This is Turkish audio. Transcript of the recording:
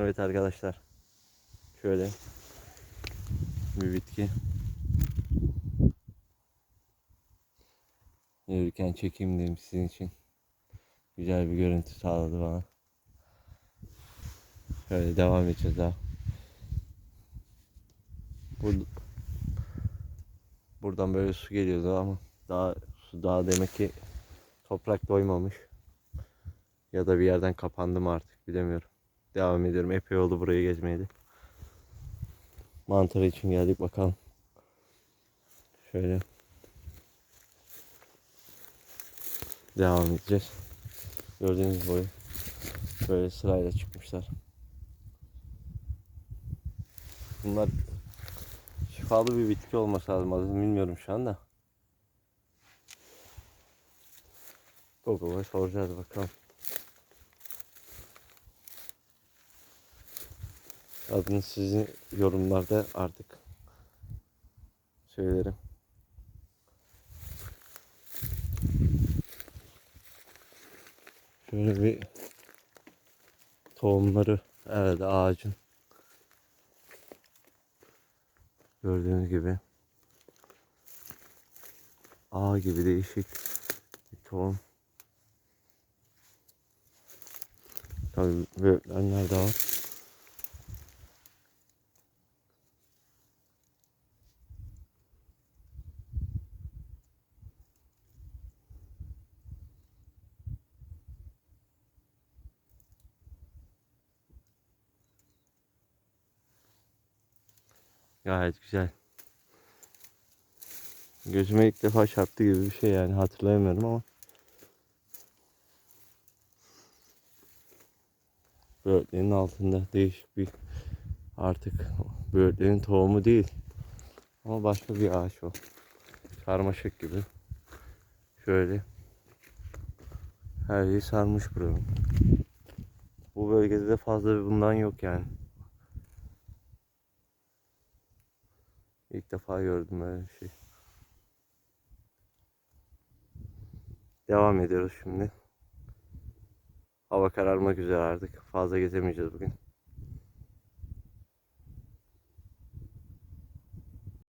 Evet arkadaşlar. Şöyle bir bitki. Yürürken çekeyim dedim sizin için. Güzel bir görüntü sağladı bana. Şöyle devam edeceğiz daha. Bur- Buradan böyle su geliyordu ama daha su daha demek ki toprak doymamış. Ya da bir yerden kapandı mı artık bilemiyorum. Devam ediyorum. Epey oldu burayı gezmeye de. Mantarı için geldik bakalım. Şöyle. Devam edeceğiz. Gördüğünüz gibi böyle sırayla çıkmışlar. Bunlar şifalı bir bitki olması lazım. Adını bilmiyorum şu anda. Google'a soracağız bakalım. Adını sizin yorumlarda artık söylerim. Şöyle bir tohumları evet ağacın gördüğünüz gibi ağ gibi değişik bir tohum. Tabii böğürtlenler de var. Gayet güzel. Gözüme ilk defa çarptı gibi bir şey yani hatırlayamıyorum ama. Böğürtlenin altında değişik bir artık böğürtlenin tohumu değil. Ama başka bir ağaç o. Karmaşık gibi. Şöyle. Her yeri sarmış buranın. Bu bölgede de fazla bir bundan yok yani. İlk defa gördüm böyle bir şey. Devam ediyoruz şimdi. Hava kararmak üzere artık. Fazla gezemeyeceğiz bugün.